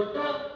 ছোট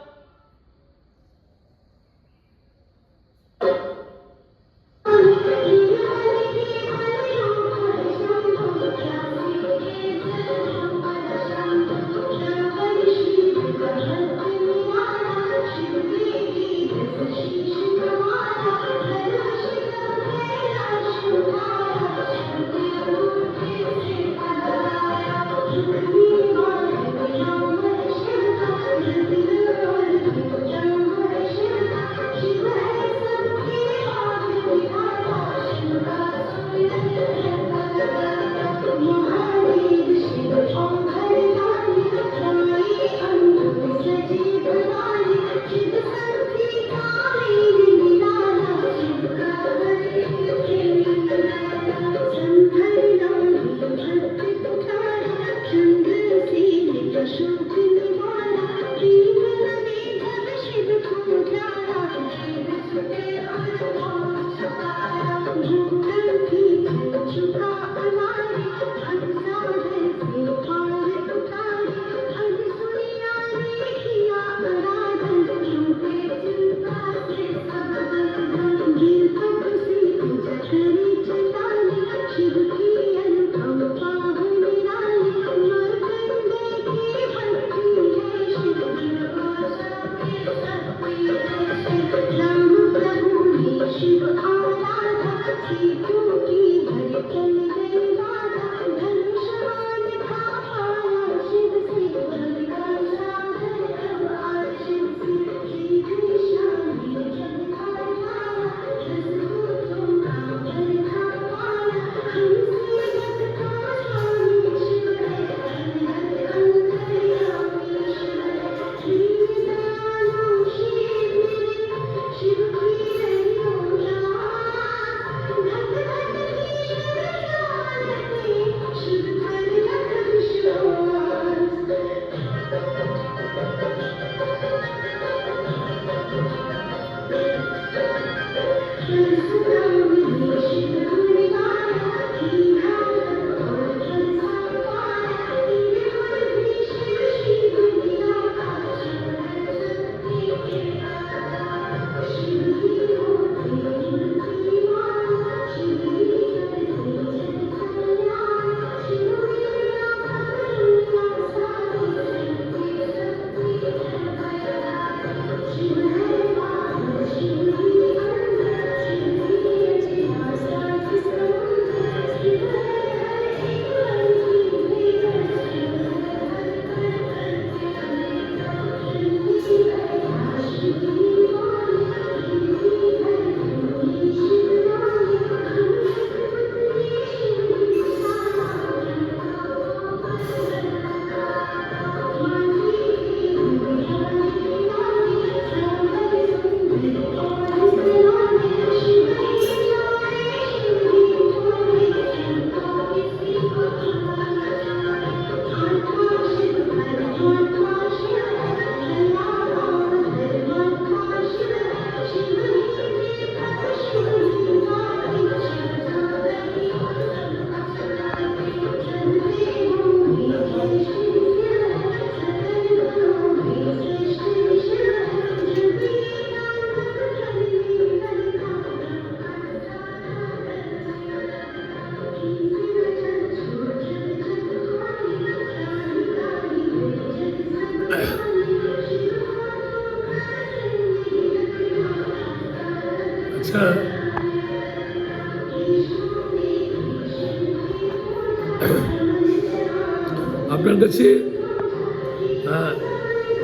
আপনার কাছে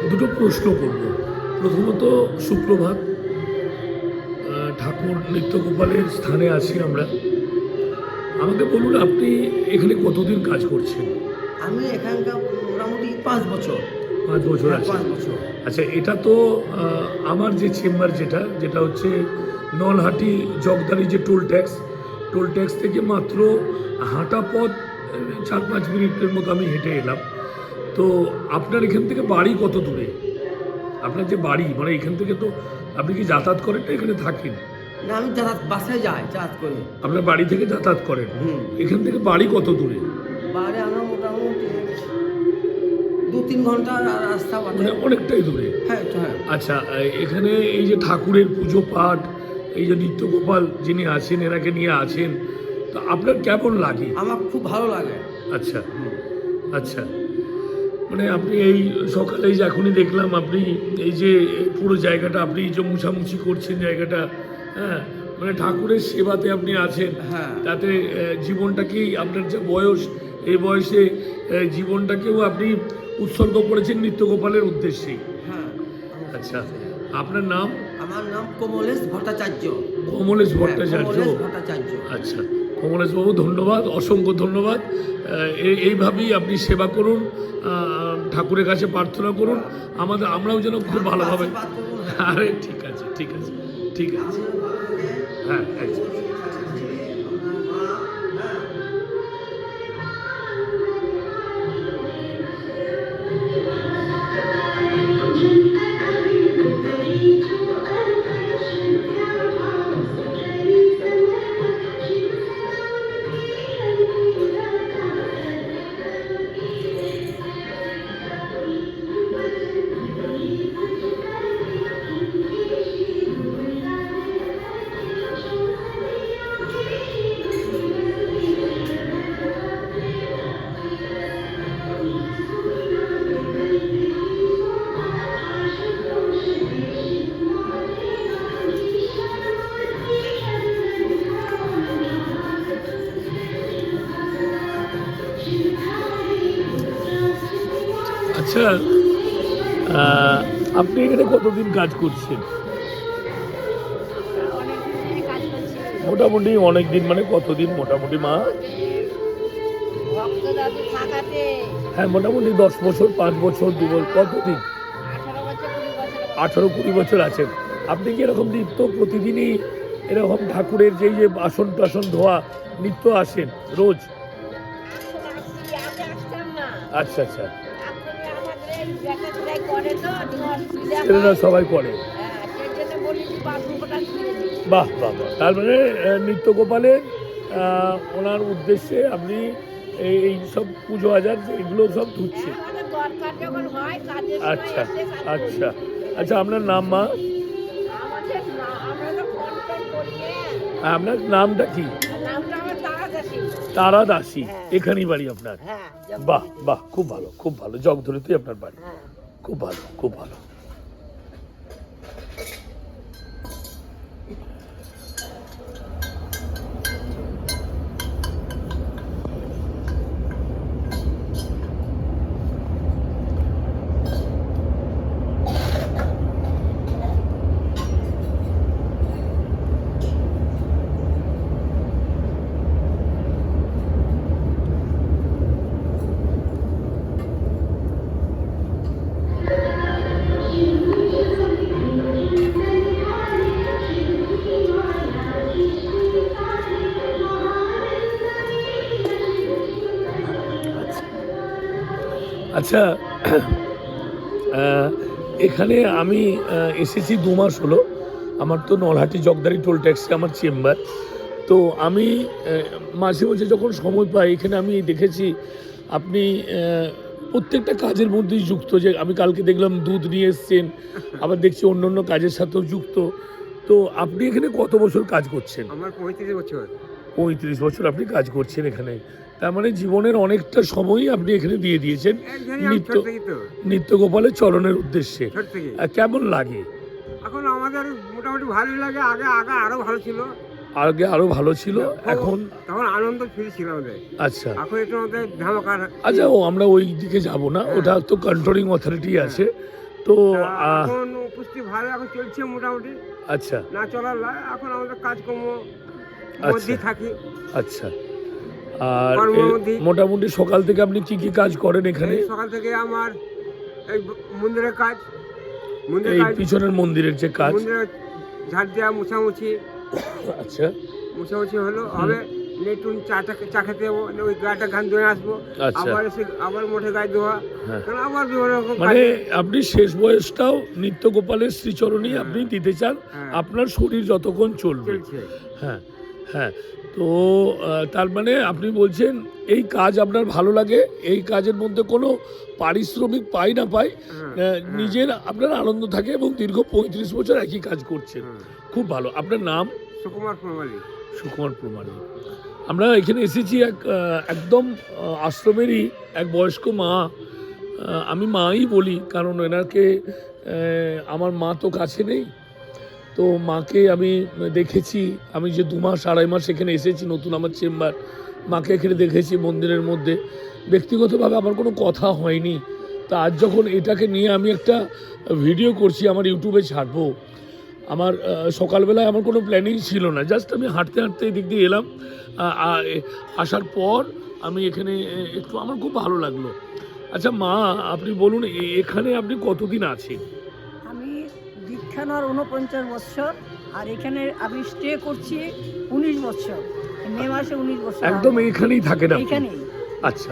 দুটো প্রশ্ন করব। প্রথমত সুপ্রভাত ঠাকুর নিত্যগোপালের স্থানে আছি আমরা। আমাকে বলুন আপনি এখানে কতদিন কাজ করছেন? আমি এখানকার মোটামুটি পাঁচ বছর। পাঁচ বছর হ্যাঁ, আছে বছর। আচ্ছা এটা তো আমার যে চেম্বার যেটা যেটা হচ্ছে নলহাটি জগদারি যে টোল ট্যাক্স টোল ট্যাক্স থেকে মাত্র হাঁটা পথ চার পাঁচ মিনিটের মতো আমি হেঁটে এলাম। তো আপনার এখান থেকে বাড়ি কত দূরে? আপনার যে বাড়ি মানে এখান থেকে তো আপনি কি যাতায়াত করেন না এখানে থাকেন? না আমি যাতায়াত বাসে যাই যাতায়াত করি। আপনার বাড়ি থেকে যাতায়াত করেন? হুম। এখান থেকে বাড়ি কত দূরে? বাইরে আমরা মোটামুটি দু তিন ঘণ্টা রাস্তা মানে অনেকটাই দূরে? হ্যাঁ হ্যাঁ। আচ্ছা এখানে এই যে ঠাকুরের পুজো পাঠ এই যে নিত্যগোপাল যিনি আছেন এনাকে নিয়ে আছেন তো আপনার কেমন লাগে? আমার খুব ভালো লাগে। আচ্ছা আচ্ছা। মানে আপনি এই সকালে যে এখনই দেখলাম আপনি এই যে পুরো জায়গাটা আপনি যে মুছামুছি করছেন জায়গাটা হ্যাঁ? মানে ঠাকুরের সেবাতে আপনি আছেন। হ্যাঁ। তাতে আহ, জীবনটাকেই আপনার যে বয়স এই বয়সে জীবনটাকেও আপনি উৎসর্গ করেছেন নিত্যগোপালের উদ্দেশ্যেই? হ্যাঁ। আচ্ছা আপনার নাম? আমার নাম কমলেশ ভট্টাচার্য। কমলেশ হ্যাঁ, ভট্টাচার্য। কমলেশ ভট্টাচার্য। আচ্ছা। কমলেশবাবু ধন্যবাদ অসংখ্য ধন্যবাদ। এই- এইভাবেই আপনি সেবা করুন ঠাকুরের কাছে প্রার্থনা করুন। আমাদের আমরাও যেন খুব ভালোভাবে। আরে ঠিক আছে ঠিক আছে ঠিক আছে। হ্যাঁ একদম। আচ্ছা আপনি এখানে কতদিন কাজ করছেন? মোটামুটি অনেক দিন মানে কতদিন? মোটামুটি মা? হ্যাঁ মোটামুটি দশ বছর, পাঁচ বছর, দু বছর, কতদিন? আঠারো কুড়ি বছর আছেন। আপনি কি এরকম নিত্য প্রতিদিনই এরকম ঠাকুরের যেই যে বাসন টাসন ধোয়া, নিত্য আসেন রোজ? আচ্ছা আচ্ছা। ছেলেরা সবাই করে। হ্যাঁ বাহ বাহ বাহ। তার মানে আহ, নিত্য গোপালের ওনার উদ্দেশ্যে আপনি এই সব পুজো আজার এগুলো সব ধুচ্ছেন হ্যাঁ, আচ্ছা। আচ্ছা। আচ্ছা আপনার নাম মা? হ্যাঁ। আপনার নামটা কি? তারা দাসী। এখানেই বাড়ি আপনার? বাহ বাহ খুব ভালো খুব ভালো। জগধরিতেই আপনার বাড়ি। খুব ভালো খুব ভালো। আচ্ছা এখানে আমি এসেছি দু মাস হলো। আমার তো নলহাটি জগদারি টোল ট্যাক্সি আমার চেম্বার। তো আমি মাঝে মাঝে যখন সময় পাই, এখানে আমি দেখেছি আপনি প্রত্যেকটা কাজের মধ্যেই যুক্ত। যে আমি কালকে দেখলাম দুধ নিয়ে এসছেন, আবার দেখছি অন্য অন্য কাজের সাথেও যুক্ত। তো আপনি এখানে কত বছর কাজ করছেন? আমার পঁয়ত্রিশ বছর। পঁয়ত্রিশ বছর আপনি কাজ করছেন এখানে। তার মানে জীবনের অনেকটা সময়ই আপনি এখানে দিয়ে দিয়েছেন। নিত্য ছোট থেকে তো। নিত্য গোপালের চরণের উদ্দেশ্যে। কেমন লাগে? এখন আমাদের মোটামুটি ভালোই লাগে। আগে আগে আরও ভালো ছিল। আগে আরও ভালো ছিল এখন তখন আনন্দ ফ্রি ছিল আমাদের। আচ্ছা। এখন একটু আমাদের আচ্ছা ও আমরা ওই দিকে যাব না। ওটা তো কন্ট্রোলিং অথরিটি আছে। তো এখন উপস্থিতি ভালো এখন চলছে মোটামুটি। আচ্ছা। না চলার এখন আমাদের কাজকর্ম আচ্ছা। মধ্যেই থাকি। আচ্ছা। আর মোটামুটি সকাল থেকে আপনি কি কি কাজ করেন এখানে? এই সকাল থেকে আমার এই মন্দিরের কাজ। মন্দিরের এই কাজ পিছনের মন্দিরের যে কাজ। মন্দিরের ঝাড় দেওয়া মুছামুছি। আচ্ছা। মুছামুছি হলো হবে একটু চা টা- চা খেতে যাব ওই গাটা গান ধুয়ে আসব। আচ্ছা। আবার এসে আবার মোটে গায়ে ধোয়া। হ্যাঁ। কারণ আবার বিভিন্ন রকম মানে আপনি শেষ বয়সটাও নিত্য গোপালের শ্রীচরণই আপনি দিতে চান। হ্যাঁ। আপনার শরীর যতক্ষণ চলবে। চলছে। হ্যাঁ। হ্যাঁ তো তার মানে আপনি বলছেন এই কাজ আপনার ভালো লাগে এই কাজের মধ্যে কোনো পারিশ্রমিক পাই না পাই নিজের আপনার আনন্দ থাকে এবং দীর্ঘ পঁয়ত্রিশ বছর একই কাজ করছেন। খুব ভালো। আপনার নাম? সুকুমার প্রমালী। সুকুমার প্রমাণী আমরা এখানে এসেছি এক একদম আশ্রমেরই এক বয়স্ক মা। আমি মাই বলি কারণ এনাকে আমার মা তো কাছে নেই। তো মাকে আমি দেখেছি, আমি যে দু মাস, আড়াই মাস এখানে এসেছি নতুন আমার চেম্বার, মাকে এখানে দেখেছি মন্দিরের মধ্যে। ব্যক্তিগতভাবে আমার কোনো কথা হয়নি। তা আজ যখন এটাকে নিয়ে আমি একটা ভিডিও করছি, আমার ইউটিউবে ছাড়বো। আমার সকালবেলায় আমার কোনো প্ল্যানিং ছিল না। জাস্ট আমি হাঁটতে হাঁটতে এদিক দিয়ে এলাম। আসার পর আমি এখানে একটু আমার খুব ভালো লাগল। আচ্ছা মা, আপনি বলুন এখানে আপনি কতদিন আছেন? দীক্ষা নেওয়ার উনপঞ্চাশ বছর আর এখানে আমি স্টে করছি উনিশ বছর। মে মাসে উনিশ বছর একদম এখানেই থাকে না এখানে আচ্ছা।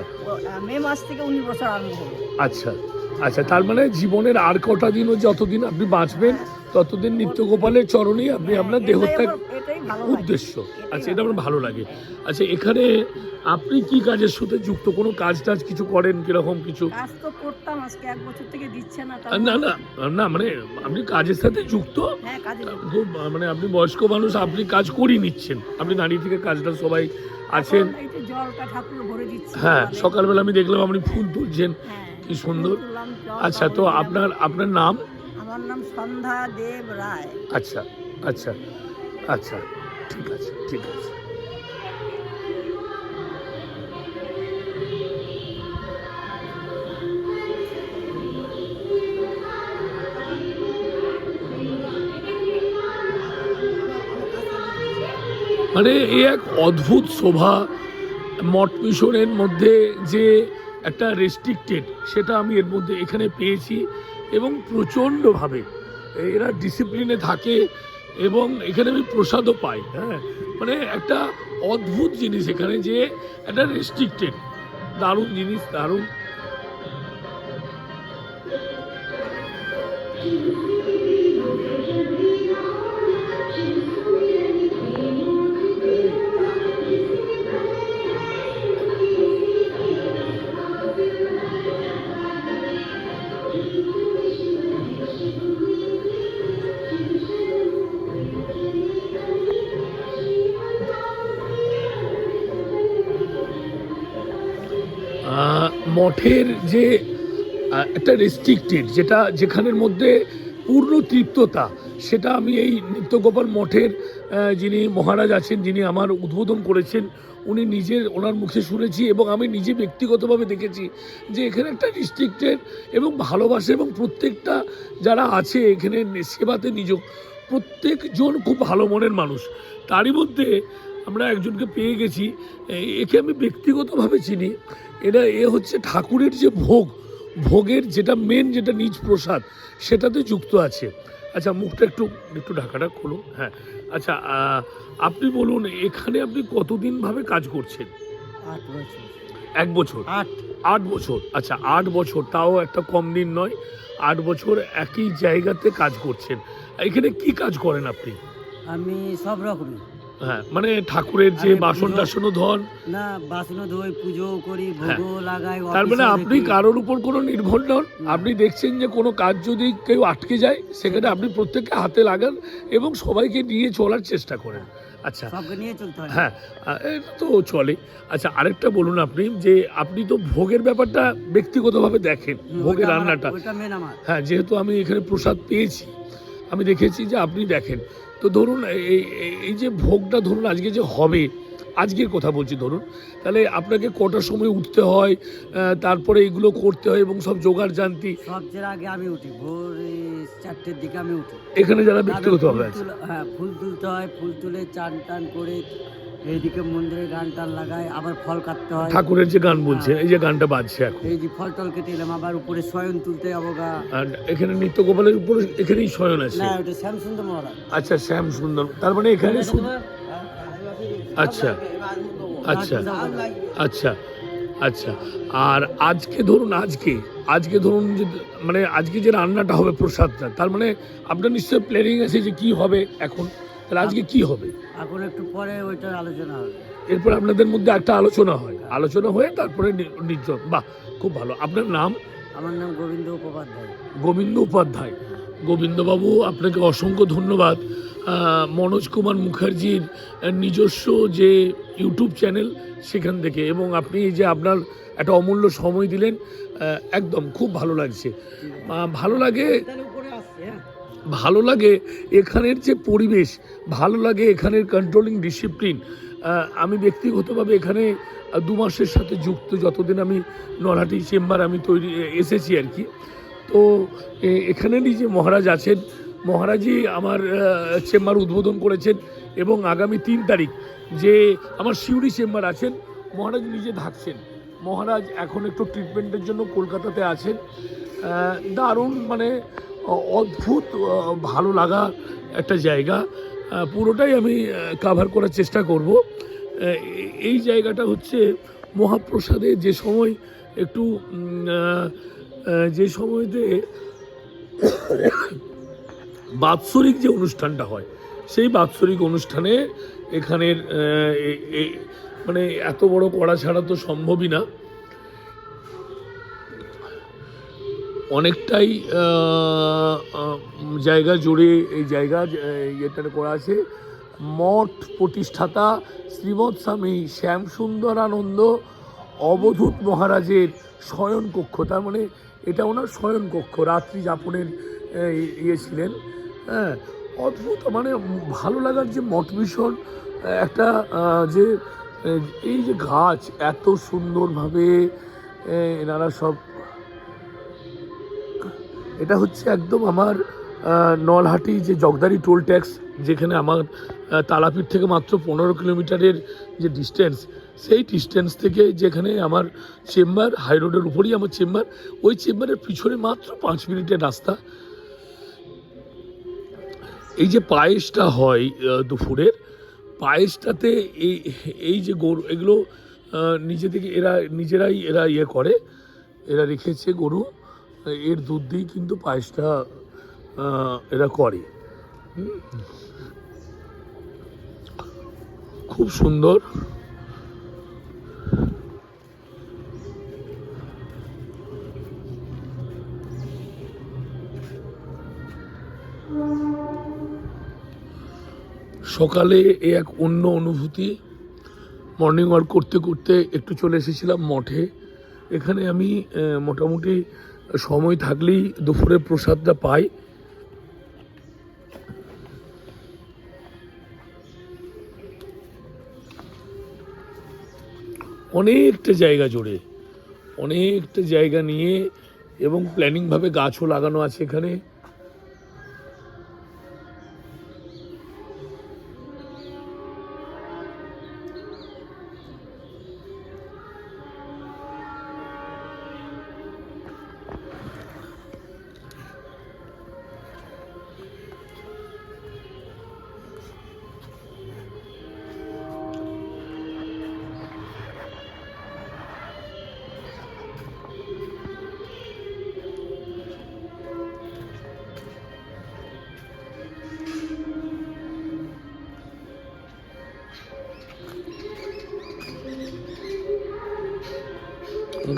মে মাস থেকে উনিশ বছর আরম্ভ আচ্ছা। আচ্ছা তার মানে জীবনের আর কটা দিনও যতদিন আপনি বাঁচবেন ততদিন নিত্যগোপালের চরণেই আপনি আপনার এটাই দেহত্যাগ। উদ্দেশ্য। আচ্ছা এটা আমার ভালো লাগে। আচ্ছা এখানে আপনি কি কাজের সাথে যুক্ত? কোনো কাজ টাজ কিছু করেন কীরকম কিছু? কাজ তো করতাম আজকে এক বছর থেকে দিচ্ছে না না না না মানে আপনি কাজের সাথে যুক্ত? হ্যাঁ মানে আপনি বয়স্ক মানুষ আপনি কাজ করিয়ে নিচ্ছেন। আপনি দাঁড়িয়ে থেকে কাজটা সবাই আছেন। হ্যাঁ সকালবেলা আমি দেখলাম আপনি ফুল তুলছেন। হ্যাঁ, কি সুন্দর। আচ্ছা তো আপনার আপনার নাম? আমার নাম সন্ধ্যা দেব রায়। আচ্ছা আচ্ছা আচ্ছা ঠিক আছে ঠিক আছে। মানে এই এক অদ্ভুত শোভা মঠ মিশনের মধ্যে যে একটা রেস্ট্রিক্টেড সেটা আমি এর মধ্যে এখানে পেয়েছি। এবং প্রচণ্ডভাবে এরা ডিসিপ্লিনে থাকে এবং এখানে আমি প্রসাদও পাই হ্যাঁ? মানে একটা অদ্ভুত জিনিস এখানে যে একটা রেস্ট্রিক্টেড দারুণ জিনিস, দারুণ মঠের যে একটা রেস্ট্রিক্টেড যেটা যেখানের মধ্যে পূর্ণ তৃপ্ততা, সেটা আমি এই নিত্যগোপাল মঠের যিনি মহারাজ আছেন, যিনি আমার উদ্বোধন করেছেন, উনি নিজের ওনার মুখে শুনেছি এবং আমি নিজে ব্যক্তিগতভাবে দেখেছি যে এখানে একটা রিস্ট্রিক্টেড এবং ভালোবাসে এবং প্রত্যেকটা যারা আছে এখানে সেবাতে নিযোগ প্রত্যেকজন খুব ভালো মনের মানুষ। তারই মধ্যে আমরা একজনকে পেয়ে গেছি একে আমি ব্যক্তিগতভাবে চিনি। এটা এ হচ্ছে ঠাকুরের যে ভোগ ভোগের যেটা মেন যেটা নিজ প্রসাদ সেটাতে যুক্ত আছে। আচ্ছা মুখটা একটু একটু ঢাকাটা খুলুন হ্যাঁ। আচ্ছা আপনি বলুন এখানে আপনি কতদিন ভাবে কাজ করছেন? আট বছর। এক বছর? আট। আট বছর। আচ্ছা আট বছর তাও একটা কম দিন নয়। আট বছর একই জায়গাতে কাজ করছেন। এখানে কি কাজ করেন আপনি? আমি সব রকমই। হ্যাঁ মানে ঠাকুরের যে বাসন টাসনও ধন। না বাসনও ধোই পুজো করি হ্যাঁ। ভোগও লাগাই তার মানে আপনি কারোর উপর কোনো নির্ভর নন। আপনি দেখছেন যে কোনো কাজ যদি কেউ আটকে যায় সেখানে আপনি প্রত্যেককে হাতে লাগান এবং সবাইকে নিয়ে চলার চেষ্টা করেন। আচ্ছা। নিয়ে চলতে হ্যাঁ। এটা তো চলে। আচ্ছা আরেকটা বলুন আপনি যে আপনি তো ভোগের ব্যাপারটা ব্যক্তিগতভাবে দেখেন ভোগের রান্নাটা। হ্যাঁ যেহেতু আমি এখানে প্রসাদ পেয়েছি আমি দেখেছি যে আপনি দেখেন তো ধরুন এই এই- যে ভোগটা ধরুন আজকে যে হবে আজকের কথা বলছি ধরুন তাহলে আপনাকে কটার সময় উঠতে হয় তারপরে এগুলো করতে হয় এবং সব জোগাড় জানতি? সবচেয়ে আগে আমি উঠি ভোর চারটের দিকে আমি উঠি। এখানে যারা ব্যক্তিগত হবে হ্যাঁ ফুল তুলতে হয় ফুল তুলে চান টান করে এইদিকে মন্দিরে গান টান লাগাই আবার ফল কাটতে হয়। ঠাকুরের যে গান বলছেন এই যে গানটা বাজছে এখন। এই যে ফল টল কেটে এলাম আবার উপরে শয়ন তুলতে যাব গা। আর এখানে নিত্য গোপালের উপরে এখানেই শয়ন আছে? না ওটা শ্যামসুন্দর মহারাজ। আচ্ছা শ্যাম সুন্দর তার মানে এখানে শুধু আচ্ছা আচ্ছা আচ্ছা। আচ্ছা আর আজকে ধরুন আজকে আজকে ধরুন যে মানে আজকে যে রান্নাটা হবে প্রসাদটা তার মানে আপনার নিশ্চয়ই প্ল্যানিং আছে যে কি হবে এখন? তাহলে আজকে কি হবে? এখন একটু পরে ওইটার আলোচনা হবে। এরপর আপনাদের মধ্যে একটা আলোচনা হয়। আলোচনা হয়ে তারপরে নির্জন বাহ খুব ভালো। আপনার নাম? আমার নাম গোবিন্দ উপাধ্যায়। গোবিন্দ উপাধ্যায়। গোবিন্দবাবু আপনাকে অসংখ্য ধন্যবাদ। মনোজ কুমার মুখার্জির নিজস্ব যে ইউটিউব চ্যানেল সেখান থেকে এবং আপনি যে আপনার একটা অমূল্য সময় দিলেন একদম খুব ভালো লাগছে। ভালো লাগে ভালো লাগে এখানের যে পরিবেশ, ভালো লাগে এখানের কন্ট্রোলিং ডিসিপ্লিন আমি ব্যক্তিগতভাবে এখানে দু মাসের সাথে যুক্ত, যতদিন আমি নলহাটি চেম্বার আমি তৈরি, এসেছি আর কি। তো এখানেরই যে মহারাজ আছেন, মহারাজই আমার চেম্বার উদ্বোধন করেছেন এবং আগামী তিন তারিখ যে আমার সিউড়ি চেম্বার আছেন, মহারাজ নিজে থাকছেন। মহারাজ এখন একটু ট্রিটমেন্টের জন্য কলকাতাতে আছেন। দারুণ মানে অদ্ভুত ভালো লাগা একটা জায়গা। পুরোটাই আমি কাভার করার চেষ্টা করব। এই জায়গাটা হচ্ছে মহাপ্রসাদে যে সময় একটু যে সময়তে বাৎসরিক যে অনুষ্ঠানটা হয়, সেই বাৎসরিক অনুষ্ঠানে এখানের মানে এত বড় কড়া ছাড়া তো সম্ভবই না। অনেকটাই জায়গা জুড়ে এই জায়গা ইয়েটা করা আছে। মঠ প্রতিষ্ঠাতা শ্রীমৎ স্বামী শ্যামসুন্দর আনন্দ অবধূত মহারাজের শয়ন কক্ষ তার মানে এটা ওনার শয়ন কক্ষ রাত্রি যাপনের ইয়ে ছিলেন। হ্যাঁ অদ্ভুত মানে ভালো লাগার যে মঠ ভীষণ একটা যে, এই যে গাছ এত সুন্দরভাবে এনারা সব এটা হচ্ছে একদম আমার নলহাটি যে জগদারি টোল ট্যাক্স যেখানে আমার আহ, তারাপীঠ থেকে মাত্র পনেরো কিলোমিটারের যে ডিস্টেন্স সেই ডিস্টেন্স থেকে যেখানে আমার চেম্বার হাই রোডের উপরেই আমার চেম্বার ওই চেম্বারের পিছনে মাত্র পাঁচ মিনিটের রাস্তা। এই যে পায়েসটা হয় দুপুরের পায়েসটাতে এই এই যে গরু এগুলো নিজে থেকে এরা নিজেরাই এরা ইয়ে করে এরা রেখেছে গরু। এর দুধ দিয়েই কিন্তু পায়েসটা এরা করে। খুব সুন্দর। সকালে এ এক অন্য অনুভূতি। মর্নিং ওয়াক করতে করতে একটু চলে এসেছিলাম মঠে। এখানে আমি মোটামুটি সময় থাকলেই দুপুরে প্রসাদটা পাই। অনেকটা জায়গা জুড়ে, অনেকটা জায়গা নিয়ে এবং প্ল্যানিংভাবে গাছও লাগানো আছে এখানে।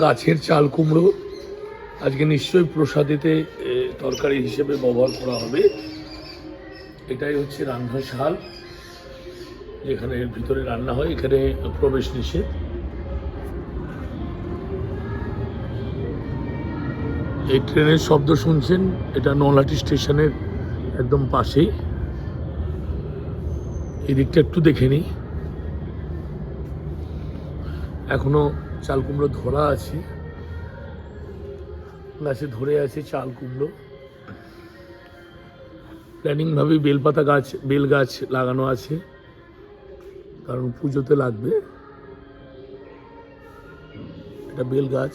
গাছের চাল কুমড়ো। আজকে নিশ্চয়ই প্রসাদেতে তরকারি হিসেবে ব্যবহার করা হবে। এটাই হচ্ছে রান্নাশাল যেখানে ভিতরে রান্না হয়, এখানে প্রবেশ নিষেধ। এই ট্রেনের শব্দ শুনছেন, এটা নলহাটি স্টেশনের একদম পাশেই। এদিকটা একটু দেখে নিই। এখনও চাল কুমড়ো ধরা আছে। গাছে ধরে আছে চাল কুমড়ো। প্ল্যানিং ভাবে বেলপাতা গাছ, বেল গাছ লাগানো আছে। কারণ পুজোতে লাগবে। এটা বেল গাছ।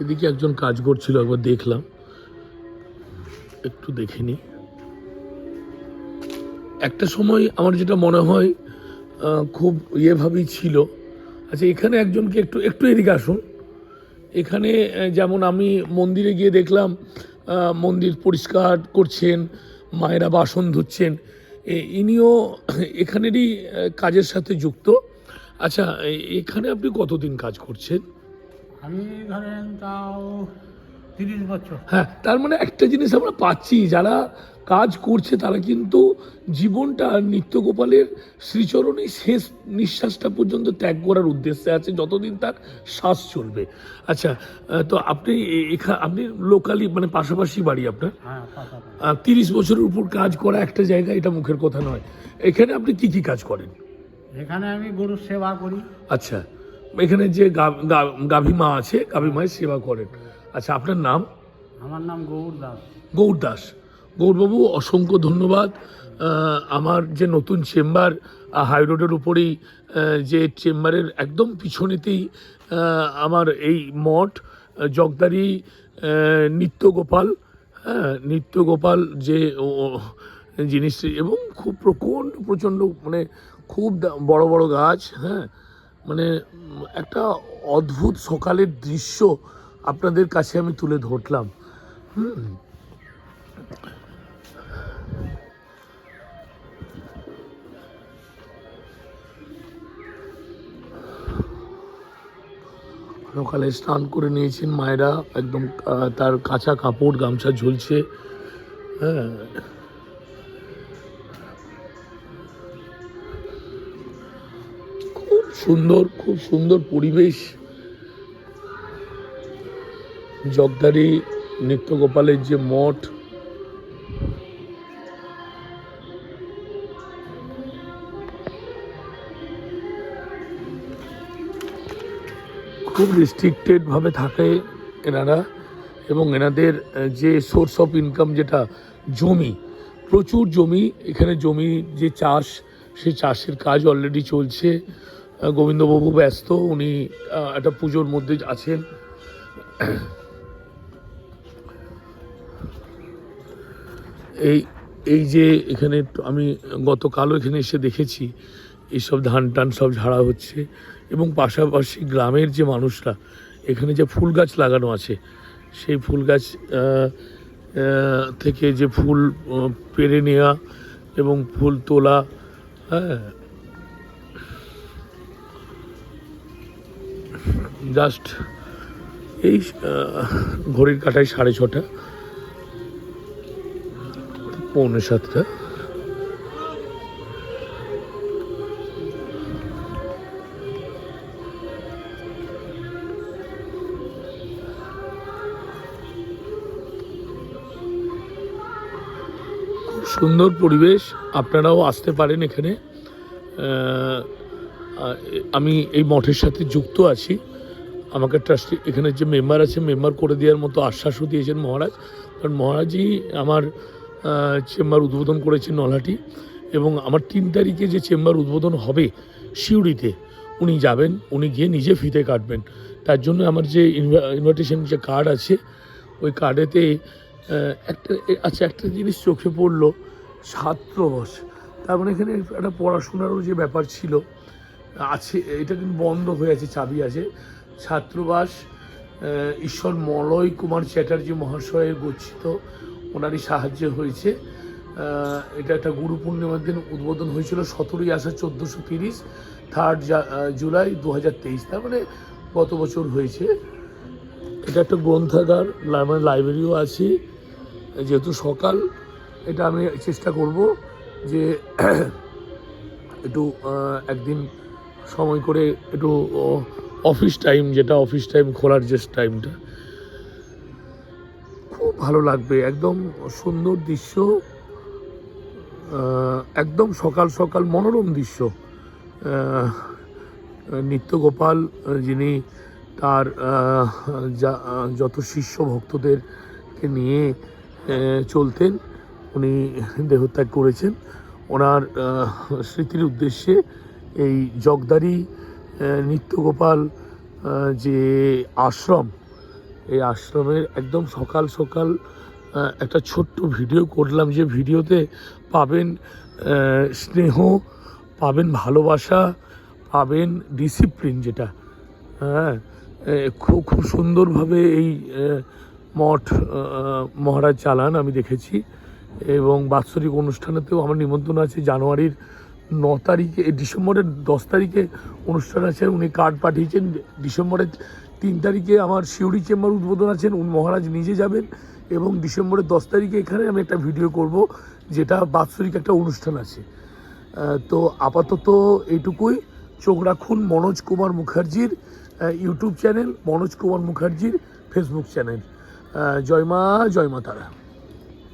এদিকে একজন কাজ করছিল, একবার দেখলাম। একটু দেখে নিই একটা সময় আমার যেটা মনে হয় খুব ইয়েভাবেই ছিল। আচ্ছা এখানে একজনকে একটু একটু এদিকে আসুন। এখানে যেমন আমি মন্দিরে গিয়ে দেখলাম মন্দির পরিষ্কার করছেন, মায়েরা বাসন ধুচ্ছেন। ইনিও এখানেরই কাজের সাথে যুক্ত। আচ্ছা এখানে আপনি কতদিন কাজ করছেন? আমি ধরেন তাও হ্যাঁ তার মানে একটা জিনিস আমরা পাচ্ছি যারা কাজ করছে তারা কিন্তু জীবনটা নিত্যগোপালের শ্রীচরণে শেষ নিঃশ্বাসটা পর্যন্ত ত্যাগ করার উদ্দেশ্যে আছে যতদিন তার শ্বাস চলবে। আচ্ছা তো আপনি এখা আপনি লোকালি মানে পাশাপাশি বাড়ি আপনার? হ্যাঁ তিরিশ বছরের উপর কাজ করা একটা জায়গা এটা মুখের কথা নয়। এখানে আপনি কি কি কাজ করেন? এখানে আমি গরুর সেবা করি। আচ্ছা এখানে যে গাভী মা আছে গাভী মায়ের সেবা করেন। আচ্ছা আপনার নাম? আমার নাম গৌর দাস। গৌর দাস। গৌরবাবু অসংখ্য ধন্যবাদ। আমার যে নতুন চেম্বার হাই রোডের উপরেই যে চেম্বারের একদম পিছনেতেই আমার এই মঠ জগদারি নিত্যগোপাল হ্যাঁ নিত্যগোপাল যে জিনিসটি এবং খুব প্রচণ্ড প্রচণ্ড মানে খুব বড় বড় গাছ হ্যাঁ মানে একটা অদ্ভুত সকালের দৃশ্য আপনাদের কাছে আমি তুলে ধরলাম। হুম। সকালে স্নান করে নিয়েছেন মায়েরা, একদম তার কাঁচা কাপড়, গামছা ঝুলছে। হ্যাঁ। খুব সুন্দর খুব সুন্দর পরিবেশ। জগদারি, নিত্যগোপালের যে মঠ। খুব রেস্ট্রিক্টেড ভাবে থাকে এনারা এবং এনাদের যে সোর্স অফ ইনকাম যেটা, জমি। প্রচুর জমি, এখানে জমি যে চাষ সেই চাষের কাজ অলরেডি চলছে। গোবিন্দবাবু ব্যস্ত, উনি একটা পুজোর মধ্যে আছেন। এই এই যে এখানে আমি গতকালও এখানে এসে দেখেছি, এইসব ধান টান সব ঝাড়া হচ্ছে এবং পাশাপাশি গ্রামের যে মানুষরা, এখানে যে ফুল গাছ লাগানো আছে, সেই ফুল গাছ থেকে যে ফুল পেরে নেওয়া এবং ফুল তোলা হ্যাঁ। জাস্ট এই ঘড়ির কাটায় সাড়ে ছটা। পৌনে সাতটা সুন্দর পরিবেশ। আপনারাও আসতে পারেন এখানে। আমি এই মঠের সাথে যুক্ত আছি। আমাকে ট্রাস্টি এখানে যে মেম্বার আছে মেম্বার করে দেওয়ার মতো আশ্বাসও দিয়েছেন মহারাজ। কারণ মহারাজই আমার চেম্বার উদ্বোধন করেছেন নলহাটি এবং আমার তিন তারিখে যে চেম্বার উদ্বোধন হবে সিউড়িতে, উনি যাবেন, উনি গিয়ে নিজে ফিতে কাটবেন। তার জন্য আমার যে ইনভাইটেশন যে কার্ড আছে, ওই কার্ডেতে একটা আচ্ছা একটা জিনিস চোখে পড়ল ছাত্রবাস তার মানে এখানে একটা পড়াশোনারও যে ব্যাপার ছিল, আছে, এটা কিন্তু বন্ধ হয়ে আছে, চাবি আছে। ছাত্রবাস ঈশ্বর মলয় কুমার চ্যাটার্জি মহাশয়ের গচ্ছিত ওনারই সাহায্য হয়েছে। এটা একটা গুরু পূর্ণিমার দিন উদ্বোধন হয়েছিল সতেরোই আষাঢ় চোদ্দোশো তিরিশ থার্ড জুলাই দু হাজার তেইশ। তার মানে গত বছর হয়েছে। এটা একটা গ্রন্থাগার মানে লাইব্রেরিও আছে। যেহেতু সকাল, এটা আমি চেষ্টা করব যে একটু একদিন সময় করে একটু অফিস টাইম যেটা অফিস টাইম খোলার যে টাইমটা ভালো লাগবে। একদম সুন্দর দৃশ্য একদম সকাল সকাল মনোরম দৃশ্য। নিত্যগোপাল, যিনি তার যত শিষ্য ভক্তদেরকে নিয়ে চলতেন, উনি দেহত্যাগ করেছেন। ওনার স্মৃতির উদ্দেশ্যে এই জগদারি নিত্যগোপাল যে আশ্রম এই আশ্রমের একদম সকাল সকাল একটা ছোট্ট ভিডিও করলাম যে ভিডিওতে পাবেন স্নেহ, পাবেন ভালোবাসা, পাবেন ডিসিপ্লিন যেটা হ্যাঁ? খুব খুব সুন্দরভাবে এই মঠ মহারাজ চালান আমি দেখেছি এবং বাৎসরিক অনুষ্ঠানেতেও আমার নিমন্ত্রণ আছে। জানুয়ারির ন তারিখে, ডিসেম্বরের দশ তারিখে অনুষ্ঠান আছে। উনি কার্ড পাঠিয়েছেন, ডিসেম্বরের তিন তারিখে আমার শিউরি চেম্বার উদ্বোধন আছেন, উন মহারাজ নিজে যাবেন এবং ডিসেম্বরের দশ তারিখে এখানে আমি একটা ভিডিও করব যেটা বাৎসরিক একটা অনুষ্ঠান আছে। তো আপাতত এইটুকুই চোখ রাখুন মনোজ কুমার মুখার্জির ইউটিউব চ্যানেল, মনোজ কুমার মুখার্জির ফেসবুক চ্যানেল। জয় মা জয় মা তারা।